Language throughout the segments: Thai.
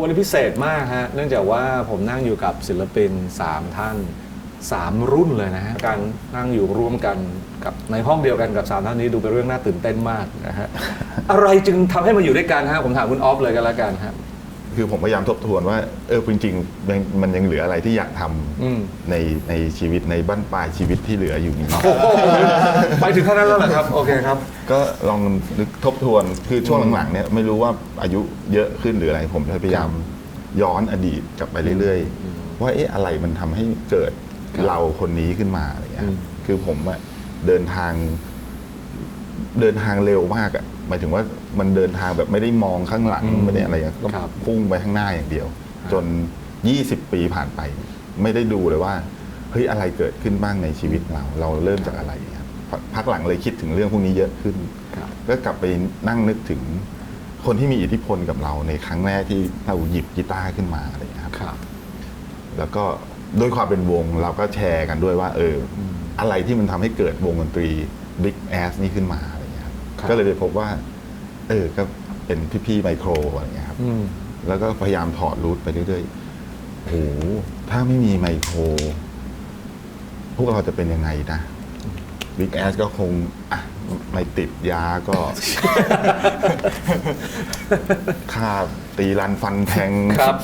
วันนี้พิเศษมากฮะ เนื่องจากว่าผมนั่งอยู่กับศิลปิน 3 ท่าน 3 รุ่นเลยนะฮะ การนั่งอยู่ร่วมกันกับในห้องเดียวกันกับ3ท่านนี้ดูเป็นเรื่องน่าตื่นเต้นมากนะฮะ อะไรจึงทำให้มาอยู่ด้วยกันฮะ ผมถามคุณออฟเลยกันแล้วกันครับ คือผมพยายามทบทวนว่าเออจริงๆมันมันยังเหลืออะไรที่อยากทำอืม ในในชีวิตในบั้นปลายชีวิตที่เหลืออยู่นี้ โอ้โหไปถึงขั้นนั้นแล้วเหรอครับ โอเคครับ ก็ลองนึกทบทวนคือช่วงหลังๆเนี่ยไม่รู้ว่าอายุเยอะขึ้นหรืออะไรผมพยายามย้อนอดีตกลับไปเรื่อยๆ ว่าเอ๊ะอะไรมันทำให้เกิดครับเราคนนี้ขึ้นมาอะไรเงี้ยอืมคือผมอะเดินทาง เดินทางเร็วมากอะ หมายถึงว่ามันเดินทางแบบไม่ได้มองข้างหลังอืมไม่ได้อะไรเงี้ยก็ครับพุ่งไปข้างหน้าอย่างเดียว จน 20 ปีผ่านไป ไม่ได้ดูเลยว่าเฮ้ยอะไรเกิดขึ้นบ้างในชีวิตเรา เราเริ่มจากอะไรครับพักพักหลังเลยคิดถึงเรื่องพวกนี้เยอะขึ้นครับก็กลับไปนั่งนึกถึงคนที่มีอิทธิพลกับเราในครั้งแรกที่เราหยิบกีตาร์ขึ้นมาอะไรอย่างเงี้ยครับครับ แล้วก็ด้วยความเป็นวงเราก็แชร์กันด้วยว่า เอออมอะไรที่มันทำให้เกิดวงดนตรี Big Ass นี่ขึ้นมา ก็เลยได้พบว่า เออก็เป็นพี่ๆไมโครอะไรอย่างเงี้ยครับอืมแล้วก็พยายามถอดรูทไปเรื่อยๆโอ้โหถ้าไม่มีไมโคร พวกเราจะเป็นยังไงนะ Big Ass ก็คงอะไม่ติดยาก็ค่าตีรันฟันแทงครับ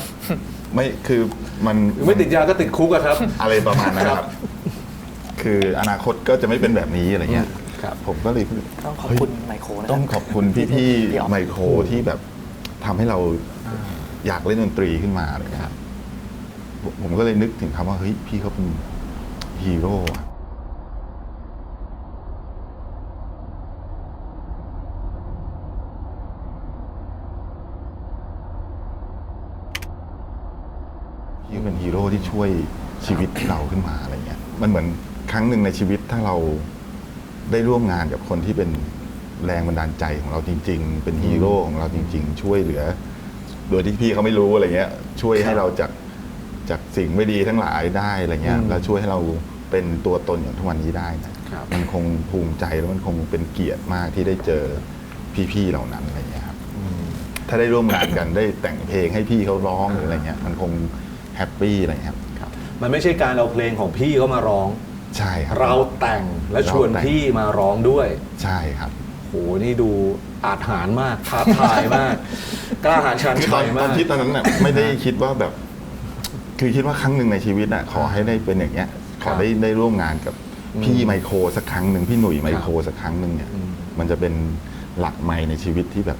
ไม่คือมันไม่ติดยาก็ติดคุกอะครับ อะไรประมาณนั้นครับ คืออนาคตก็จะไม่เป็นแบบนี้อะไรเงี้ย ครับผมก็เลยต้องขอบคุณไมโครนะคต้รัองขอบคุณพี่พี่ๆอ๊อฟไมโครที่แบบทำให้เราอยากเล่นดนตรีขึ้นมาอะไรเงี้ยครับผมผมก็เลยนึกถึงคำว่าเฮ้ยพี่เขาเป็นฮีโร่อะพี่ก็เป็นฮีโร่ที่ช่วยชีวิตเราขึ้นมาอะไรเงี้ย มันเหมือนครั้งหนึ่งในชีวิตถ้าเรา ได้ร่วมงานกับคนที่เป็นแรงบันดาลใจของเราจริง ๆ เป็นฮีโร่ของเราจริง ๆ ช่วยเหลือ โดยที่พี่เขาไม่รู้อะไรเงี้ย ช่วยให้เราจากจากสิ่งไม่ดีทั้งหลายได้อะไรเงี้ยอืมแล้วช่วยให้เราเป็นตัวตนอย่างทุกวันนี้ได้นะครับมันคงภูมิใจแล้วมันคงเป็นเกียรติมากที่ได้เจอพี่ๆเหล่านั้นอะไรเงี้ยครับถ้าได้ร่วมงานกันได้แต่งเพลงให้พี่เขาร้องหรืออะไรเงี้ยมันคงแฮปปี้อะไรเงี้ยครับครับ มันไม่ใช่การเอาเพลงของพี่เขามาร้อง ใช่ครับ เราแต่งและชวนเราแต่ง พี่มาร้องด้วย ใช่ครับ โห นี่ดูอาจหารมากท้าทายมาก กล้าหาญชันตชัอนยตมาอกนคิดตอนนั้นน่ะไม่ได้คิดว่าแบบ คือคิดว่าครั้งหนึ่งในชีวิตน่ะขอให้ได้เป็นอย่างเงี้ย ขอได้ได้ร่วมงานกับพี่ไมโครสักครั้งหนึ่งพี่หนุ่ยไมโครสักครั้งหนึ่งเนี่ยอืม มันจะเป็นหลักใหม่ในชีวิตที่แบบ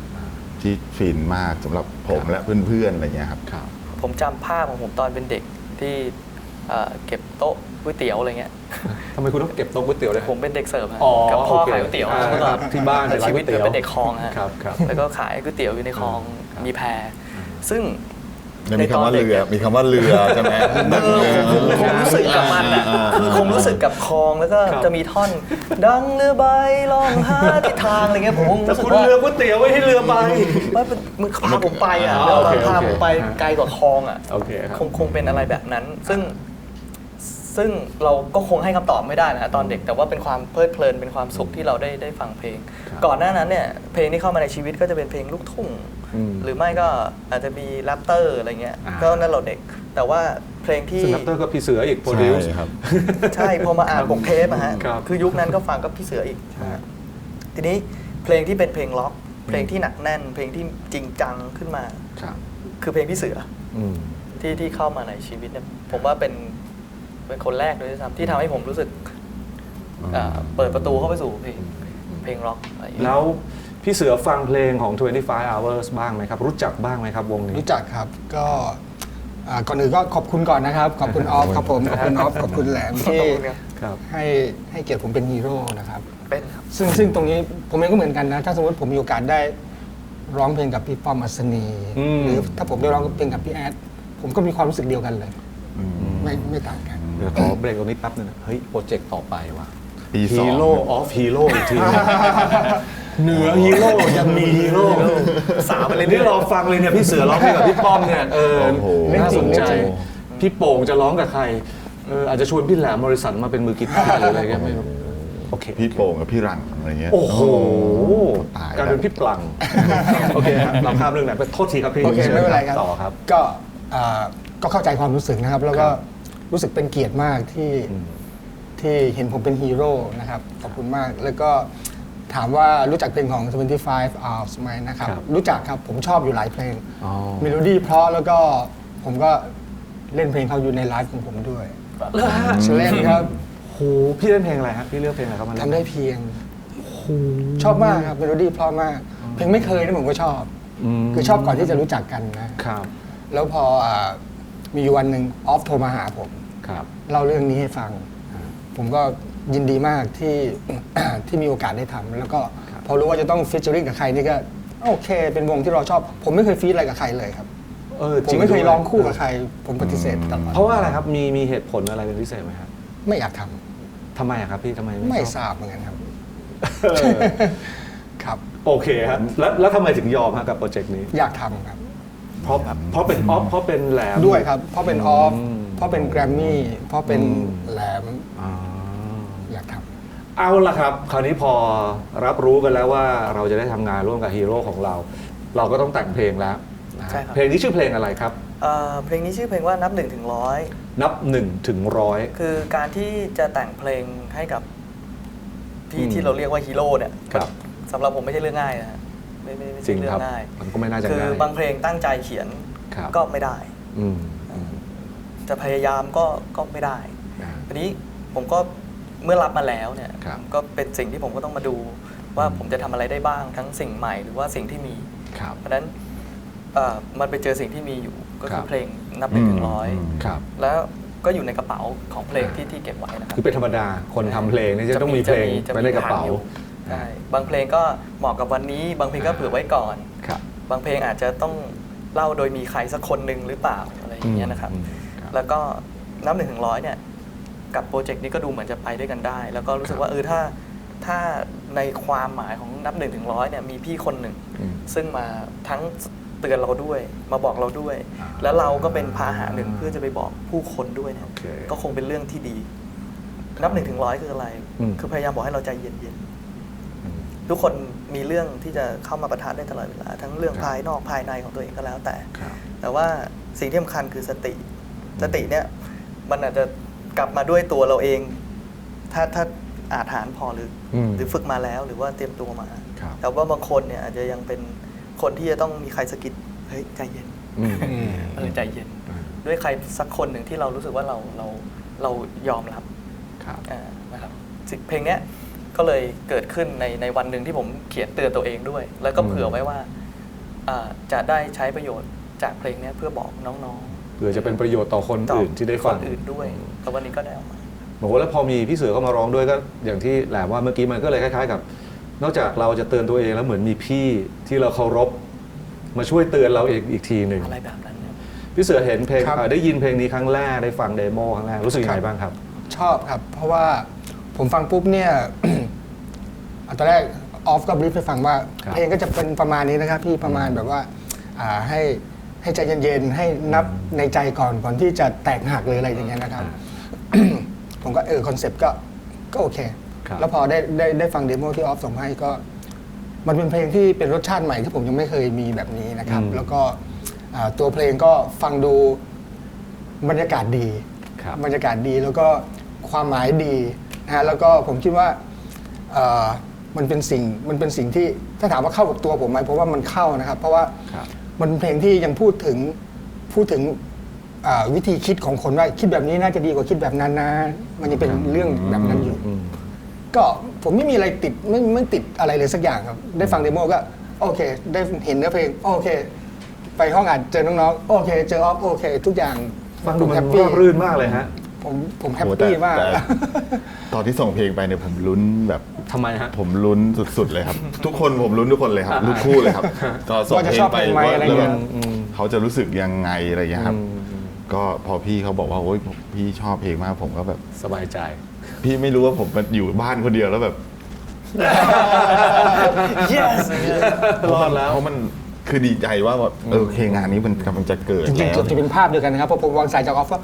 ที่ฟินมากสำหรับผมและเพื่อนๆอะไรเงี้ยครับ ครับ ผมจำภาพของผมตอนเป็นเด็กที่เอ่อเก็บโต๊ะ ก๋วยเตี๋ยวอะไรเงี้ยทำไมคุณต้องเก็บโต๊ะก๋วยเตี๋ยวเลย ผมเป็นเด็กเสิร์ฟฮะอ๋อกับพ่อโอเคขายก๋วยเตี๋ยวอ่าเมื่อก่อนที่บ้านแต่เป็นร้านชีวิตก๋วยเตี๋ยวเป็นเด็กคลองฮะครับครับ แล้วก็ขายก๋วยเตี๋ยวอยู่ในคลองครับมีแพซึ่งมีคำว่าเรือ มีคำว่าเรือใช่ไหมเออผมคงรู้สึกกับมันอะอ่าคือคงรู้สึกกับคลองแล้วก็ครับ จะมีท่อน ดังเรือใบล่องหาทิศทางอะไรเงี้ยผมคงแต่รู้สึกคุณว่าเรือก๋วยเตี๋ยวไม่ให้เรือใบว่าเป็นมึงพาผมไปอะอ๋อเรือโอเคพาผมไปโอเคไกลกว่าคลองอะโอเคครับ คงคงเป็นอะไรแบบนั้น ซึ่ง ซึ่งเราก็คงให้คำตอบไม่ได้นะฮะตอนเด็กแต่ว่าเป็นความเพลิดเพลินเป็นความสุขที่เราได้ได้ฟังเพลงครับก่อนหน้านั้นเนี่ยเพลงที่เข้ามาในชีวิตก็จะเป็นเพลงลูกทุ่ง อืม หรือไม่ก็อาจจะมีแรปเตอร์อะไรเงี้ยอ่า ก็นั่นเราเด็ก แต่ว่าเพลงที่ ซึ่งนัปเตอร์ก็พี่เสืออีกโปรดิวซ์ ใช่ครับ ใช่ พอมาอ่านปกเทปอะฮะครับ คือยุคนั้นก็ฟังกับพี่เสืออีกฮะทีนี้เพลงที่เป็นเพลงล็อก เพลงที่หนักแน่น เพลงที่จริงจังขึ้นมา ครับ คือเพลงพี่เสืออืม ที่ที่เข้ามาในชีวิตเนี่ยผมว่าเป็น เป็นคนแรกเลยด้วยซ้ำที่ทำให้ผมรู้สึกอ่าเปิดประตูเข้าไปสู่เพลงเพลงร็อกอะไรอย่างเงี้ย แล้วพี่เสือฟังเพลงของ 25 hours บ้างไหมครับ รู้จักบ้างไหมครับวงนี้ รู้จักครับก็อ่าก่อนอื่นก็ขอบคุณก่อนนะครับ ขอบคุณออฟครับผมขอบคุณออฟขอบคุณแหลมที่ขอบคุณครับ ครับ ให้ให้เกียรติผมเป็นฮีโร่นะครับ เป็นครับ ซึ่งซึ่งตรงนี้ผมเองก็เหมือนกันนะ ถ้าสมมติผมมีโอกาสได้ร้องเพลงกับพี่ป้อมอัศนี อืม หรือถ้าผมได้ร้องเพลงกับพี่แอดผมก็มีความรู้สึกเดียวกันเลย ไม่ไม่ต่างกัน เดี๋ยวขอเบรกตรงนี้แป๊บนึงนะเฮ้ยโปรเจกต์ต่อไปว่ะปีสองฮีโร่ออฟฮีโร่อีกทีเหนือฮีโร่ยังมีฮีโร่สามเลยนี่รอฟังเลยเนี่ยพี่เสือร้องเพลงกับพี่ป้อมเนี่ยเออโอ้โหน่าสนใจจริงพี่โป่งจะร้องกับใครเอออาจจะชวนพี่แหลมบริษัทมาเป็นมือกีตาร์หรืออะไรก็ไม่รู้โอเค พี่โป่งกับพี่รังอะไรเงี้ย โอ้โหตายกลารเป็นพี่ปลัง โอเคครับเราข้ามเรื่องไหนไปโทษทีครับพี่โอเคชิญไม่เป็นไรครับ ต่อครับ ก็อ่าก็เข้าใจความรู้สึกนะครับ แล้วก็ค รับรู้สึกเป็นเกียรติมากที่ที่เห็นผมเป็นฮีโร่นะครับ ขอบคุณมาก แล้วก็ถามว่ารู้จักเพลงของ25 hours ไหมนะครับ ครับรู้จักครับ ผมชอบอยู่หลายเพลงอ๋อ เมโลดี้เพราะแล้วก็ผมก็เล่นเพลงเขาอยู่ในไลฟ์ของผมด้วยเหรอฮะเล่นครับโหพี่เล่นเพลงอะไรฮะพี่เลือกเพลงอะไรครับมาเล่นทำได้เพียงชอบมากครับเมโลดี้เพราะมาก เพลงไม่เคยนี่ผมก็ชอบมคือชอบก่อนที่จะรู้จักกันนะ ครับ แล้วพออามีอยู่วันหนึ่งออฟโทรมาหาผม ครับ เล่าเรื่องนี้ให้ฟัง ผมก็ยินดีมากที่ ที่มีโอกาสได้ทำแล้วก็พอรู้ว่าจะต้องฟิชเจอริงกับใครนี่ก็ โอเค เป็นวงที่เราชอบ ผมไม่เคยฟีดอะไรกับใครเลยครับเออผจมงไม่เคยด้วยร้องคู่กับใคร ผมปฏิเสธตลอดเพราะว่าอะไรครับมีมีเหตุผลอะไรเป็นพิเศษไหมครับไม่อยากทำทำไมอะครับพี่ทำไมไม่ชอบทราบเหมือนกันครับ เออครับ โอเคครับแล้วแล้วทำไมถึงยอมฮะกับโปรเจกต์นี้ อยากทำครับ เพราะเพราะเป็นออฟเพราะเป็นแหลม ด้วยครับ เพราะเป็นออฟอืม เพราะเป็นแกรมมี่เพราะเป็นอืมแหลมอ่าอยากทำ เอาละครับ คราวนี้พอรับรู้กันแล้วว่าเราจะได้ทำงานร่วมกับฮีโร่ของเรา เราก็ต้องแต่งเพลงแล้วนะฮะใช่ครับ เพลงนี้ชื่อเพลงอะไรครับ เอ่อเพลงนี้ชื่อเพลงว่านับหนึ่งถึงร้อยนับหนึ่งถึงร้อย คือการที่จะแต่งเพลงให้กับที่อืม ที่เราเรียกว่าฮีโร่เนี่ยครับสำหรับผมไม่ใช่เรื่องง่ายนะฮะไม่ไม่ไม่จริใช่งเรื่คอรับ งง่าย มันก็ไม่น่าจะคือง่ายบางเพลงตั้งใจเขียนครับก็ไม่ได้ อืมอืม จะพยายามก็ก็ไม่ได้อ่าทีนี้ผมก็เมื่อรับมาแล้วเนี่ยครับก็เป็นสิ่งที่ผมก็ต้องมาดูว่าอืมผมจะทำอะไรได้บ้างทั้งสิ่งใหม่หรือว่าสิ่งที่มีครับเพราะฉะนั้นเอ่อมันไปเจอสิ่งที่มีอยู่ก็ครัคือบเพลงนับหนึ่งถึงร้อยครับแล้วก็อยู่ในกระเป๋าของเพลงที่ที่เก็บไว้นะครับคือเป็นธรรมดาคนทำเพลงนี่จะต้องมีเพลงจะไว้ในกระเป๋าอยู่ใช่บางเพลงก็เหมาะกับวันนี้ บางเพลงก็เผื่อไว้ก่อนครับบางเพลงอาจจะต้องเล่าโดยมีใครสักคนหนึ่งหรือเปล่าอะไรอย่างเงี้ยนะครับอืมครับ แล้วก็นับหนึ่งถึงร้อยเนี่ยกับโปรเจกต์นี้ก็ดูเหมือนจะไปด้วยกันได้ แล้วก็รู้สึคกรับว่าเออถ้าถ้าในความหมายของนับหนึ่งถึงร้อยเนี่ยมีพี่คนหนึ่งอืมซึ่งมาทั้งเตือนเราด้วย มาบอกเราด้วยอ่าแล้วเราก็เป็นพาหะหนึ่งเพื่อจะไปบอกผู้คนด้วยเนี่ยโอเคก็คงเป็นเรื่องที่ดี นับหนึ่งถึงร้อยคืออะไรอืมคือพยายามบอกให้เราใจเย็นอืมๆทุกคนมีเรื่องที่จะเข้ามาประทะได้ตลอดเวลา ทั้งเรื่องครับภายนอกภายในของตัวเองก็แล้วแต่ครับแต่ว่าสิ่งที่สำคัญคือสติ สติเนี่ยมันอาจจะกลับมาด้วยตัวเราเอง ถ้าถ้าอาจหารพอหรืออมหรือฝึกมาแล้วหรือว่าเตรียมตัวมาครับแต่ว่าบางคนเนี่ยอาจจะยังเป็นคนที่จะต้องมีใครสะกิดเฮ้ยใจเย็นอืมอืมเออใจเย็นอืมด้วยใครสักคนหนึ่งที่เรารู้สึกว่าเราเราเรายอมรับครับอ่านะครับสิ่งเพลงเนี้ยก็เลยเกิดขึ้นในในวันหนึ่งที่ผมเขียนเตือนตัวเองด้วย แล้วก็อืมเผื่อไว้ว่าอ่าจะได้ใช้ประโยชน์จากเพลงเนี้ยเพื่อบอกน้อง เพื่อจะเป็นประโยชน์ต่อคนๆต่อื่นที่ได้ฟังคนอื่นด้วยแล้ววันนี้ก็ได้ออกมาบอกว่าแล้วพอมีพี่เสือเข้ามาร้องด้วยก็อย่างที่แหลมว่าเมื่อกี้มันก็เลยคล้าย ๆ กับ นอกจากเราจะเตือนตัวเองแล้วเหมือนมีพี่ที่เราเคารพมาช่วยเตือนเราเองอีกทีหนึ่งอะไรแบบนั้นเนี่ยพี่เสือเห็นเพลงครับ เอ่อได้ยินเพลงนี้ครั้งแรกได้ฟังเดโมครั้งแรกรู้สึกยังไงบ้างครับ ชอบครับ เพราะว่าผมฟังปุ๊บเนี่ยอันตอนแรกออฟก็บรีฟให้ฟังว่า ครับเพลงก็จะเป็นประมาณนี้นะครับพี่ประมาณแบบว่าอ่าให้ ให้ใจเย็นๆให้นับในใจก่อนก่อนที่จะแตกหักหรืออะไรอย่างเงี้ยนะครับ ผมก็เออคอนเซปต์ก็ก็โอเค ครับ แล้วพอได้ได้ได้ฟังเดโมที่ออฟส่งให้ก็ มันเป็นเพลงที่เป็นรสชาติใหม่ที่ผมยังไม่เคยมีแบบนี้นะครับ อืม แล้วก็อ่าตัวเพลงก็ฟังดูบรรยากาศดี ครับ บรรยากาศดีแล้วก็ความหมายดีนะฮะแล้วก็ผมคิดว่าเอ่อมันเป็นสิ่งมันเป็นสิ่งที่ถ้าถามว่าเข้ากับตัวผมไหมเพราะว่ามันเข้านะครับ เพราะว่าครับ มันเป็นเพลงที่ยังพูดถึงพูดถึงอ่าวิธีคิดของคนว่าคิดแบบนี้น่าจะดีกว่าคิดแบบนั้นนะ มันยังเป็นเรื่องแบบนั้นอยู่อืมก็ผมไม่มีอะไรติดไม่ไม่ติดอะไรเลยสักอย่างครับ ได้ฟังเดโมก็ โอเค ได้เห็นเนื้อเพลง โอเค ไปห้องอัดเจอน้องๆ โอเค เจอออฟโอเค ทุกอย่างฟังดูผมันแฮปปี้ ราบรื่นมากเลยฮะ ผมผมแฮปโอ้แต่ปี้มาก แต่ตอนที่ส่งเพลงไปเนี่ยผมลุ้นแบบทำไมฮะ ผมลุ้นสุดๆเลยครับ ทุกคนผมลุ้นทุกคนเลยครับทุกคู่เลยครับตอนส่งว่าจะเพลชงอบไปเพลงไหมว่าอะไรแล้วเงี้แบยบเขาจะรู้สึกยังไงอะไรอย่างเงี้ยครับอืมก็พอพี่เขาบอกว่าโอ้ยพี่ชอบเพลงมากผมก็แบบ สบายใจ พี่ไม่รู้ว่าผมมันอยู่บ้านคนเดียวแล้วแบบ yes รอดแล้ว เพราะมันคือดีใจว่าแบบเออโอเคงานนี้มันกำลังจะเกิดจริงแล้วๆเกือบจะเป็นภาพเดียวกันนะครับเพราะผมวางสายจากออฟว่า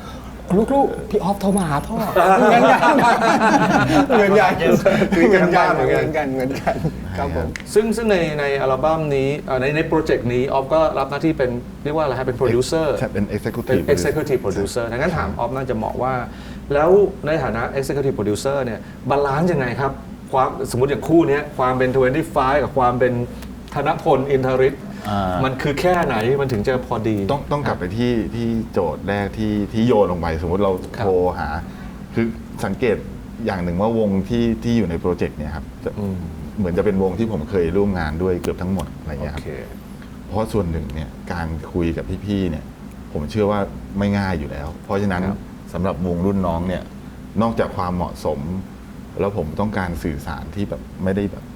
ลูกๆพี่ออฟโทรมาหาพ่อเหมือนกันเหมือนกันคุยกันบ้านเหมือนกันเหมือนกันเหมือนกันครับผมซึ่งซึ่งในในอัลบั้มนี้เอ่อในในโปรเจกต์นี้ออฟก็รับหน้าที่เป็นเรียกว่าอะไรฮะเป็นโปรดิวเซอร์ใช่เป็นเป็น executive executive producer ดังนั้นถามออฟน่าจะเหมาะว่า แล้วในฐานะ executive producer เนี่ยบาลานซ์ยังไงครับความสมมติอย่างคู่เนี้ยความเป็น 25 กับความเป็นธนพลอินทริตอ่า มัมันคือแค่ไหนมันถึงจะพอดีต้องต้องกลับไปที่ที่โจทย์แรกที่ที่โยนลงไปสมมติเราครับโทรหา คือสังเกตอย่างหนึ่งว่าวงที่ที่อยู่ในโปรเจกต์เนี่ยครับจะอืมเหมือนจะเป็นวงที่ผมเคยร่วมงานด้วยเกือบทั้งหมดอะไรโอเงี้ยครับเคเพราะส่วนหนึ่งเนี่ยการคุยกับพี่ๆเนี่ย ผมเชื่อว่าไม่ง่ายอยู่แล้ว เพราะฉะนั้นครับสำหรับวงรุ่นน้องเนี่ยนอกจากความเหมาะสม แล้วผมต้องการสื่อสารที่แบบไม่ได้แบบไกล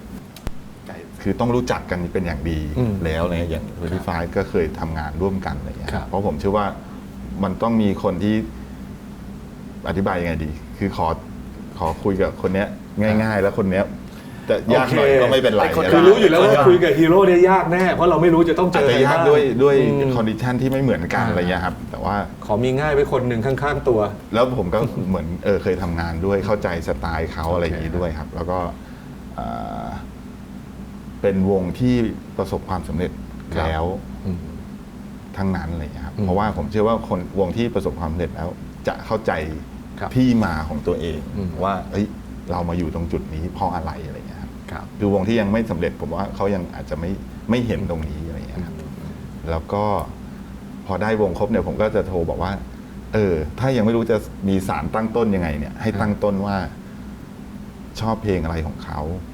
คือต้องรู้จักกันเป็นอย่างดีอืมแล้วอะไรเงี้ยอย่างเวทีไฟก็เคยทำงานร่วมกันอะไรเงี้ยครับเพราะผมเชื่อว่ามันต้องมีคนที่อธิบายยังไงดี คือขอขอคุยกับคนเนี้ยง่าย ๆ แล้วคนเนี้ยจะยากหน่อยโอเคก็ไม่เป็นไรไอ้คนเงี้ยคือรู้อยู่แล้วว่าคุยกับฮีโร่เนี่ยยากแน่เพราะเราไม่รู้จะต้องเจอาจอจะใครยากบ้างด้วยด้วยอืมคอนดิชันที่ไม่เหมือนกันอ่าอะไรเงี้ยครับ แต่ว่าขอมีง่ายไว้คนหนึ่งข้าง ๆ ตัว แล้วผมก็เหมือนเออเคยทำงานด้วยเข้าใจสไตล์เขาอะไรอย่างนี้ด้วยครับ แล้วก็ เอ่อเป็นวงที่ประสบความสำเร็จครับแล้วอืมทั้งนั้นอะไรอย่างเลยครับอืมเพราะว่าผมเชื่อว่าคนวงที่ประสบความสำเร็จแล้ว จะเข้าใจครับที่มาของตัวเองอืมว่าเอ้ยเรามาอยู่ตรงจุดนี้เพราะอะไรอะไรอย่างเงี้ยครับครับคือวงที่ยังไม่สำเร็จผมว่าเขายังอาจจะไม่ไม่เห็นตรงนี้อะไรอย่างเงี้ยครับแล้วก็พอได้วงครบเนี่ยผมก็จะโทรบอกว่า เออ ถ้ายังไม่รู้จะมีสารตั้งต้นยังไง เนี่ย ให้ตั้งต้นว่า ชอบเพลงอะไรของเขาอ่า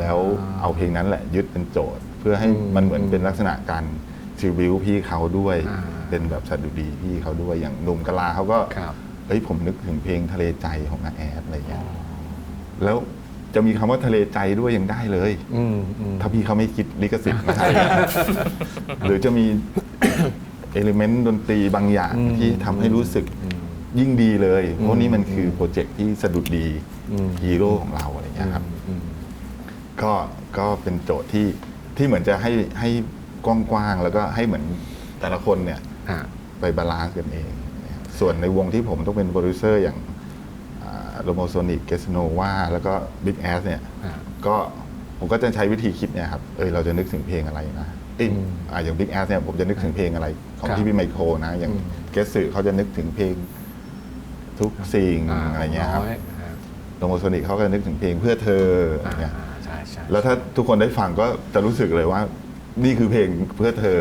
แล้วเอาเพลงนั้นแหละยึดเป็นโจทย์ เพื่อให้อืมมันเหมือนเป็นลักษณะการทริบิวพี่เขาด้วยอ่าเป็นแบบสดุดีพี่เขาด้วยอย่างหนุ่มกะลาเขาก็ครับเฮ้ยผมนึกถึงเพลงทะเลใจของนาแอดอะไรเงี้ยแล้วจะมีคำว่าทะเลใจด้วยยังได้เลยอืมอืมถ้าพี่เขาไม่คิดลิขสิทธิ์มาให้หรือจะมีเอลิเมนต์ดนตรีบางอย่างอืมที่ทำให้รู้สึกอืมยิ่งดีเลย เพอืราะมนี่มันคือโปรเจกต์ที่สะดุดดีอืมฮีโร่ของเราอะไรเงี้ยครับอืม ก็ก็เป็นโจทย์ที่ที่เหมือนจะให้ให้กว้างๆแล้วก็ให้เหมือนแต่ละคนเนี่ยอ่าไปบาลานซ์กันเองนะครับส่วนในวงที่ผมต้องเป็นโปรดิวเซอร์อย่างโรโมโซนิกเกสโนวาแล้วก็บิ๊กแอสเนี่ยอ่าก็ผมก็จะใช้วิธีคิดเนี่ยครับเออเราจะนึกถึงเพลงอะไรนะเอยอืมอ่าอย่าง Big Ass เนี่ยผมจะนึกถึงเพลงอะไรของครับที่พี่ไมโครนะ อย่างอืม เกสสึเขาจะนึกถึงเพลงทุกสิ่งอะไรเงี้ยครับ น้อยอ่าโรโมโซนิกเขาก็จะนึกถึงเพลงเพื่อเธออะไรเงี้ยอ่า ใช่ใช่แล้วถ้าทุกคนได้ฟังก็จะรู้สึกเลยว่า นี่คือเพลงเพื่อเธอ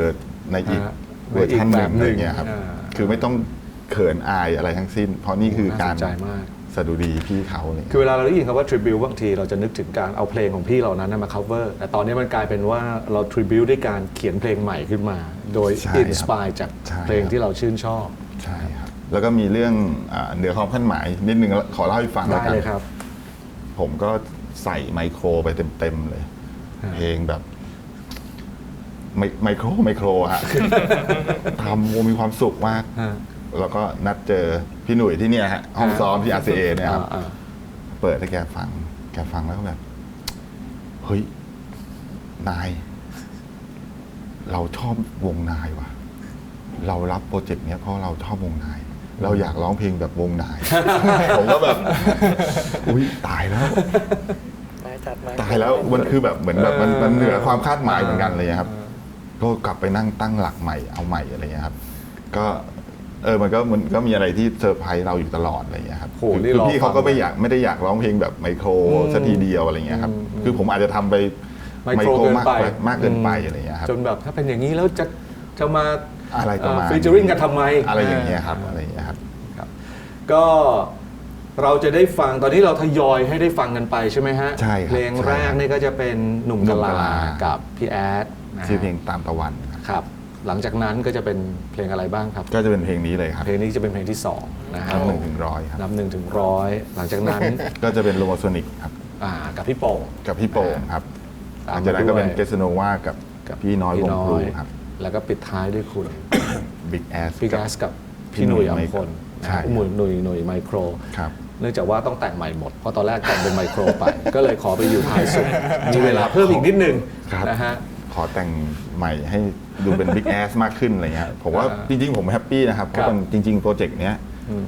ในอีกอ่าเวอร์ชันหนึ่งในอีกแบบหนึ่งอะไรเงี้ยครับ อ่า คือไม่ต้องเขินอายอะไรทั้งสิ้น เพราะนี่คือการน่สนใจมากสะดุดีพี่เขาเลยคือเวลาเราได้ยินคำว่า tribute บางทีเราจะนึกถึงการเอาเพลงของพี่เหล่านั้นนะมา cover แต่ตอนนี้มันกลายเป็นว่าเรา tribute ด้วยการเขียนเพลงใหม่ขึ้นมา โดย ใช่ครับ inspire จากใช่เพลงครับที่เราชื่นชอบ ใช่ครับ แล้วก็มีเรื่องอาเหนือความคาดหมายนิดนึงขอเล่าให้ฟังได้แล้วกัน เลยครับ ผมก็ ใส่ไมโครไปเต็มๆเลยอ่าเพลงแบบไมไมโครไมโครฮะ ทำโมมีความสุขมาก ฮะ แล้วก็นัดเจอพี่หนุ่ยที่เนี่ยฮะห้องซ้อมที่ RCA เนี่ยครับ อ่า เปิดให้แกฟัง แกฟังแล้วก็แบบ เฮ้ย นาย เราชอบวงนายว่ะ เรารับโปรเจกต์เนี้ยเพราะเราชอบวงนาย เราอยากร้องเพลงแบบวงนายผมก็แบบ อุ้ยตายแล้ว ไม่จัดไม่ตายแล้วมันคือแบบเหมือนแบบมันมันเหนือความคาดหมายเออเหมือนกันเลยครับ ก็กลับไปนั่งตั้งหลักใหม่เอาใหม่อะไรเงี้ยครับ ก็เออมันก็มันก็มีอะไรที่เซอร์ไพรส์เราอยู่ตลอดอะไรเงี้ยครับโหคือนี่คือรอพี่เขาฟังก็ไม่อยากไม่ได้อยากร้องเพลงแบบไมโครอืมสักทีเดียวอะไรเงี้ยครับอืมอืมคือผมอาจจะทำไปไมโครเกินมากไป มากเกินไปอะไรเงี้ยครับ จนแบบถ้าเป็นอย่างนี้แล้วจะจะมาอะไรประมาณฟีเจอริงกันทำไม อะไรอย่างเงี้ยครับอะไรอย่างเงี้ยครับครับ ก็เราจะได้ฟังตอนนี้เราทยอยให้ได้ฟังกันไปใช่ไหมฮะใช่ครับเพลงแรกใช่ครับนี่ก็จะเป็นหนุ่มหนุ่กะมกะลาลา กับพี่แอดนะฮะชื่อเพลงตามตะวันครับครับ หลังจากนั้นก็จะเป็นเพลงอะไรบ้างครับ ก็จะเป็นเพลงนี้เลยครับเพลงนี้จะเป็นเพลงที่สองนะฮะนับหนึ่งถึงร้อยครับ นับหนึ่งถึงร้อยหลังจากนั้น ก็จะเป็นโลโมโซนิกครับ อ่ากับพี่โป่ง กับพี่โป่งครับหตามลังจากนั้นก็เป็นมาด้วย เกสโนวากับพี่น้อยวงครูครับ แล้วก็ปิดท้ายด้วยคุณ บิ๊กแอส พี่แกสกับพี่หนุ่ยอัมพล ใช่นะฮะหนุ่ยหนุ่ยหนุ่ยไมโครครับเนื่องจากว่าต้องแต่งใหม่หมด เพราะตอนแรกแต่งเป็นไมโครไป ก็เลยขอไปอยู่ท้ายสุด มีเวลาเพิ่มอีกนิดนึงครับนะฮะขอแต่งใหม่ให้ดูเป็นบิ๊กแอสมากขึ้นอะไรเงี้ยผมว่าอ่าจริง ๆ ผมแฮปปี้นะครับ เพครัราะบมันจริง ๆ โปรเจกต์เนี้ยอืม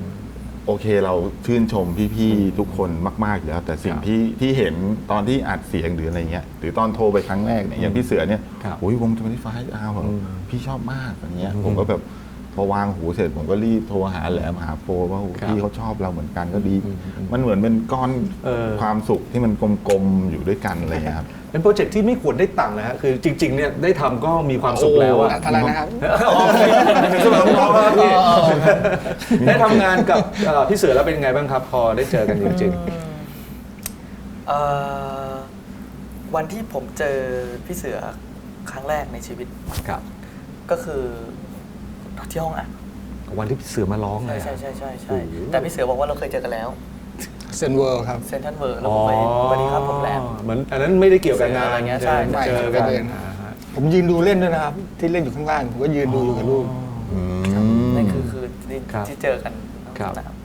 โอเคเราชื่นชมพี่ๆทุกคนมากๆอยู่แล้ว แต่สิ่งครับที่ที่เห็นตอนที่อัดเสียงหรืออะไรเงี้ยหรือตอนโทรไปครั้งแรกเนี่ยอย่างพี่เสือเนี่ยครับโอ้ยวงทำไมไฟอ้าวแบบอืมพี่ชอบมากอย่างเงี้ยอืมผมก็แบบพ อวางหูเสร็จผมก็รีบโทรหาแหลมหาโฟว่าโอ้ครับพี่เขาชอบเราเหมือนกันก็ดีอืมอืมมันเหมือนเป็นก้อนเออความสุขที่มันกลมๆอยู่ด้วยกันอะไรเงี้ยครับเป็นโปรเจกต์ที่ไม่ควรได้ตังค์นะฮะคือจริงๆเนี่ยได้ทำก็มีความสุขแล้วอะเท่านั้นนะครับสำหรับน้องๆครับพี่ได้ทำงานกับเอ่อพี่เสือแล้วเป็นยังไงบ้างครับ พอได้เจอกันจริงเอ่อวันที่ผมเจอพี่เสือครั้งแรกในชีวิตๆครับ ก็คือ ที่ห้องอะวันที่พี่เสือมาร้องเลใช่ยใช่อะใช่ใช่ใช่โอ้โห แต่พี่เสือบอกว่าเราเคยเจอกันแล้วเซนเวิร์ครับ เซนทันเวิร์แล้วผมไปสวัสดีครับผมแหลม เหมือนอันนั้นไม่ได้เกี่ยวกับงานอะไรเงี้ยใช่ เจอเจอกันไม่ครับอ่าฮะผมยืนดูเล่นด้วยนะครับ ที่เล่นอยู่ข้างล่างผมก็ยืนดูอยู่กับลูกนั่นคือคือที่ครับที่เจอกันครับ นะครับ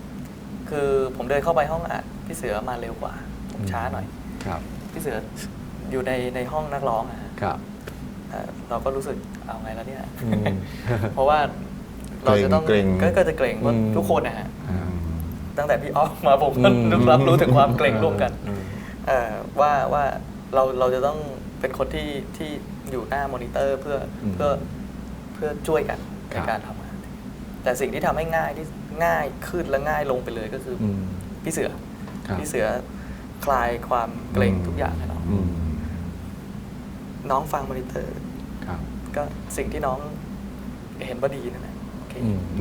คือผมเดินเข้าไปห้องอัดพี่เสือมาเร็วกว่า ผมช้าหน่อย ครับพี่เสืออยู่ในในห้องนักร้องอะฮะครับเอ่อเราก็รู้สึกเอาไงแล้วเนี่ย อืม เพราะว่า เราจะต้องเกรงก็ก็จะเกรงเพราะอืมทุกคนนะฮะอ่าตั้งแต่พี่ออฟมาผมก็อืมรับรู้ถึงความเกรงร่วมกันอืมเอ่อว่าว่าเราเราจะต้องเป็นคนที่ที่อยู่หน้ามอนิเตอร์เพื่ออมเพื่อเพื่อช่วยกันคในรับการทำงาน แต่สิ่งที่ทำให้ง่ายที่ง่ายขึ้นและง่ายลงไปเลยก็คือออืมพี่เสือครับพี่เสือคลายความเกรงอืม ทุกอย่างให้น้องอืมน้องฟังมอนิเตอร์ ครับ ก็สิ่งที่น้องเห็นว่าดีนั่นแหละโอเคอืม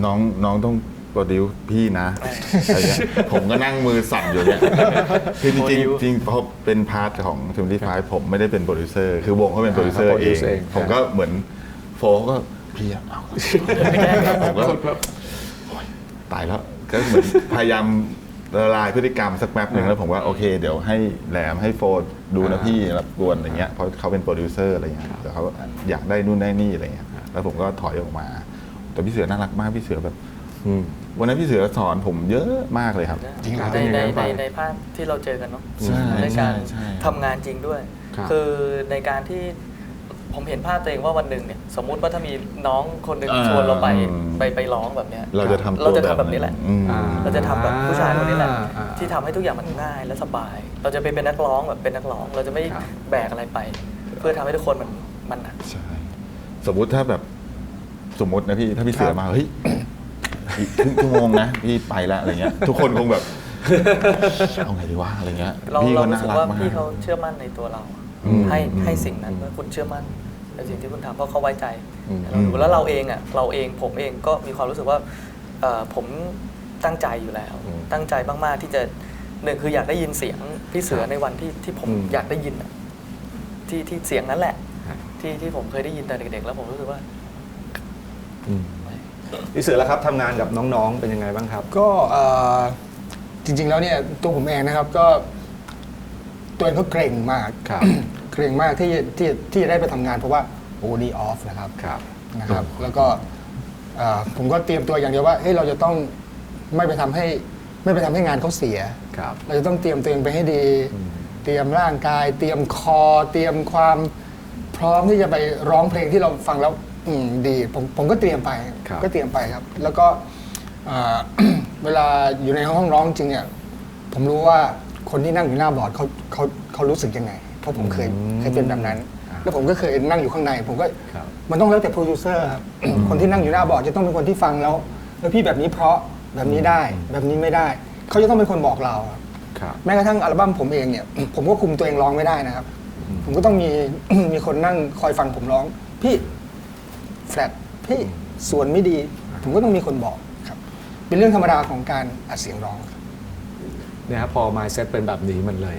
น้องน้องต้องโปรดิวพี่นะใช่อะไรเงี้ยผมก็นั่งมือสั่นอยู่เนี่ยคือจริงโปรดิวๆจริงเพราะเป็นพาร์ทของทีมที่ไฟผมไม่ได้เป็นโปรดิวเซอร์คือวงเขาเป็นโปรดิวเซอร์อ่าเขาเอง produce เอง ผมก็เหมือนโฟก็พี่อะเอาผมก็โอ๊ยตายแล้วก็เหมือนพยายามละลายพฤติกรรมสักแป๊บหนึ่งแล้วผมว่าโอเค เดี๋ยวให้แหลมให้โฟดูนะพี่รับกวนอะไรเงี้ยเพราะเขาเป็นโปรดิวเซอร์อะไรเงี้ยเดี๋ยวเขาอยากได้นู่นได้นี่อะไรเงี้ยแล้วผมก็ถอยออกมา แต่พี่เสือน่ารักมากพี่เสือแบบอืมวันนั้นพี่เสือสอนผมเยอะมากเลยครับ จริงเหรอในในเป็นยังไงในบ้างในภาพที่เราเจอกันเนาะใช่ในการใช่ใช่ทำงานจริงด้วยครับคือในการที่ผมเห็นภาพตัวเองว่าวันหนึ่งเนี่ยสมมุติว่าถ้ามีน้องคนหนึ่งอ่าชวนเราไปอืมไปไปร้องแบบเนี้ยเราจะทำตัวเราจะทำแบบนี้แหละอืมอ่าเราจะทำแบบผู้ชายคนนี้แหละอ่าที่ทำให้ทุกอย่างมันง่ายและสบาย เราจะไปเป็นนักร้องแบบเป็นนักร้อง เราจะไม่ครับแบกอะไรไป เพื่อทำให้ทุกคนมันมันหนักใช่สมมุติถ้าแบบ สมมตินะพี่ถ้าพี่เสือมาเฮ้ยอีกครึ่งชั่วโมงนะพี่ไปละอะไรเงี้ย ทุกคนคงแบบเอาไงดีวะอะไรเงี้ยเราพี่เราก็รู้น่าสึกรักว่ามาก พี่เขาเชื่อมั่นในตัวเรา อืมให้อืมให้สิ่งนั้นว่าคุณเชื่อมั่นในสิ่งที่คุณทำเพราะเขาไว้ใจอืม เราอยู่แล้วเราเองอะเราเองผมเองก็มีความรู้สึกว่าเอ่อผมตั้งใจอยู่แล้ว อืมตั้งใจมากๆที่จะหนึ่งคืออยากได้ยินเสียงพี่เสือในวันที่ที่ผมอืมอยากได้ยินอะที่ที่เสียงนั้นแหละฮะที่ที่ผมเคยได้ยินแต่เด็กๆแล้วผมรู้สึกว่าอืม พี่เสือแล้วครับทำงานกับน้องๆ เป็นยังไงบ้างครับ ก็เอ่อจริง ๆ แล้วเนี่ยตัวผมเองนะครับก็ ตัวเองก็เกรงมาก ครับ เกรงมากที่ที่ที่จะได้ไปทำงานเพราะว่าโอ้ดีออฟนะครับ ครับ นะครับแล้วก็เอ่อผมก็เตรียมตัวอย่างเดียวว่าเฮ้ยเราจะต้องไม่ไปทำให้ไม่ไปทำให้งานเขาเสีย ครับ เราจะต้องเตรียมตัวเองไปให้ดีอืมเตรียมร่างกาย เตรียมคอ เตรียมความพร้อมที่จะไปร้องเพลงที่เราฟังแล้ว อืมดีผมผมก็เตรียมไปครับ ก็เตรียมไปครับ แล้วก็เอ่อ เวลาอยู่ในห้องร้องจริงเนี่ยผมรู้ว่าคนที่นั่งอยู่หน้าบอร์ดเขาเขาเขารู้สึกยังไง เพราะผมเคยอืมเคยเป็นแบบนั้นอ่าแล้วผมก็เคยนั่งอยู่ข้างใน ผมก็ครับมันต้องแล้วแต่โปรดิวเซอร์ครับ คนที่นั่งอยู่หน้าบอร์ดจะต้องเป็นคนที่ฟังแล้ว แล้วพี่แบบนี้เพราะแบบนี้ได้ แบบนี้ไม่ได้ เขาจะต้องเป็นคนบอกเราครับ ครับ แม้กระทั่งอัลบั้มผมเองเนี่ย ผมก็คุมตัวเองร้องไม่ได้นะครับ ผมก็ต้องมี มีคนนั่งคอยฟังผมร้อง พี่ แฟลตพี่ส่วนไม่ดี ผมก็ต้องมีคนบอกครับ เป็นเรื่องธรรมดาของการอัดเสียงร้องเนี่ยครับพอ mindset เป็นแบบนี้มันเลย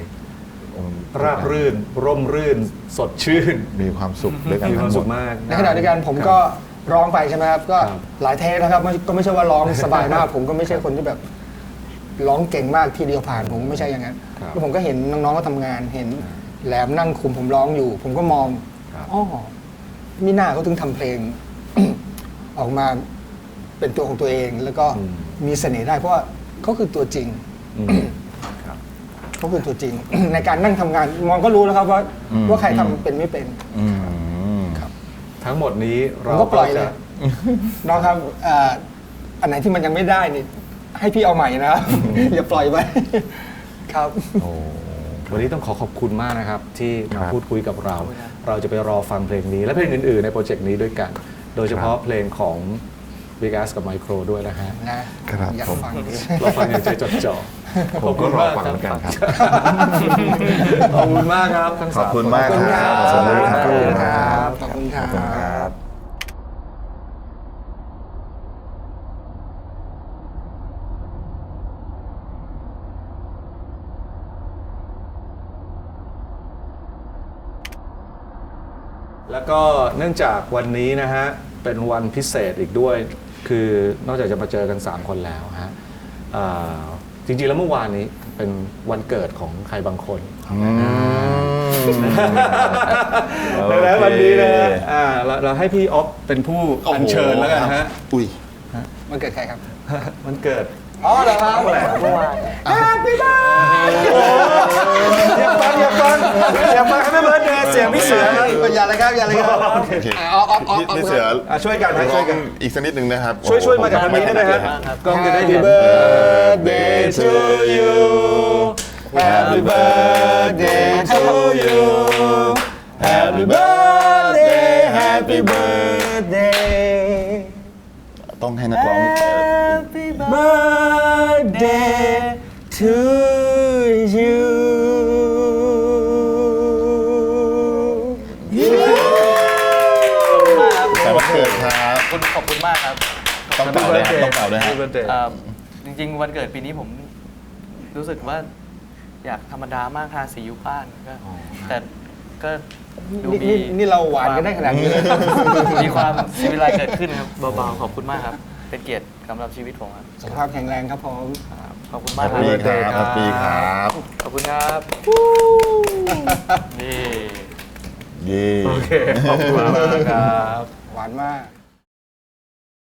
ราบรื่น ร่มรื่น สดชื่น มีความสุขด้วยกันมีความทั้งหสุมขดมาก ในขณะเดียวกันผมก็ร้องไปใช่ไหมครับ ก็ครับ หลายเทสนะครับไม่ก็ไม่ใช่ว่าร้องสบายมาก ผมก็ไม่ใช่คนที่แบบร้องเก่งมากทีเดียวผ่านผมไม่ใช่อย่างนั้นครับแล้วผมก็เห็นน้องๆก็ทำงาน เห็นแหลมนั่งคุมผมร้องอยู่ ผมก็มองครับ อ๋อมิน่าเขาถึงทำเพลง ออกมาเป็นตัวของตัวเอง แล้วก็อืมมีเสน่ห์ได้เพราะว่าเขาคือตัวจริงอืมครับเขาคือตัวจริง ในการนั่งทำงานมองก็รู้แล้วครับว่าอืมว่าใครทำเป็นไม่เป็นอืมทั้งหมดนี้ผมเราก็ปล่อยเลจะยน้องครับเอ่ออันไหนที่มันยังไม่ได้นี่ให้พี่เอาใหม่นะครับอย่าปล่อยไปครับโอ้วันนี้ต้องขอขอบคุณมากนะครับ ที่ครัมาบพูดคุยกับเราขอบคุณครับเราจะไปรอฟังเพลงนี้ และเพลงอื่นๆในโปรเจกต์นี้ด้วยกัน โดยเฉพาะเพลงของ Big Ass กับ Micro ด้วยนะฮะ นะครับอยากผม ฟังเราฟังอย่างใจจดจ่อผมก็รอฟังเหมือนกันครับ ขอบคุณมากครับทั้งขสาอบมคุณนมากครับขอบคุณขอบคุณคครัรับ ขอบคุณครัขอบคุณครับบ แล้วก็เนื่องจากวันนี้นะฮะ เป็นวันพิเศษอีกด้วย คือนอกจากจะมาเจอกัน 3 คนแล้วฮะอ่าจริงๆแล้วเมื่อวานนี้เป็นวันเกิดของใครบางคน ดังนั้นวันนี้นะฮะอ่าเราเราให้พี่ออฟเป็นผู้อัญเชิญแล้วกันฮะ อุ้ย มันเกิดใครครับมันเกิด อ๋อเหรอครับเมื่อวานอย่าฟังอย่าฟังอย่าฟังให้เบิร์ดเดย์เสียงพี่เสือครับอย่าเลยครับอย่าเลยครับโอเคอะเอาเอาเอานี่เอานี่เสืออะช่วยกันนะช่วยกันอีกสักนิดนึงนะครับช่วยช่วยมาจากทางนี้ได้ไหมฮะกล้องจะได้เห็น birthday to you Happy birthday to you Happy birthday Happy birthday ต้องให้นักร้อง birthday to you แต่ว่าเกิดครับขอบคุณขอบคุณมากครับต้องเป่าด้วยครับต้องเป่าด้วยฮะ Happy birthday เอ่อจริง ๆ วันเกิดปีนี้ผมรู้สึกว่าอยากธรรมดามากทาสีอยู่บ้านก็แต่ก็ ดูนี่มีนี่นี่เราหวานกันได้ขนาดนี้เลย มีความชีวิตรายเกิดขึ้นครับเบาๆขอบคุณมากครับ เป็นเกียรติสำหรับชีวิตผมครับสุขภาพแข็งแรงครับผมขอบคุณแฮมากปครับปี้ครับแฮปปี้ครับ ขอบคุณครับนี่เย้ โอเคขอบคุณมากครับ หวานมาก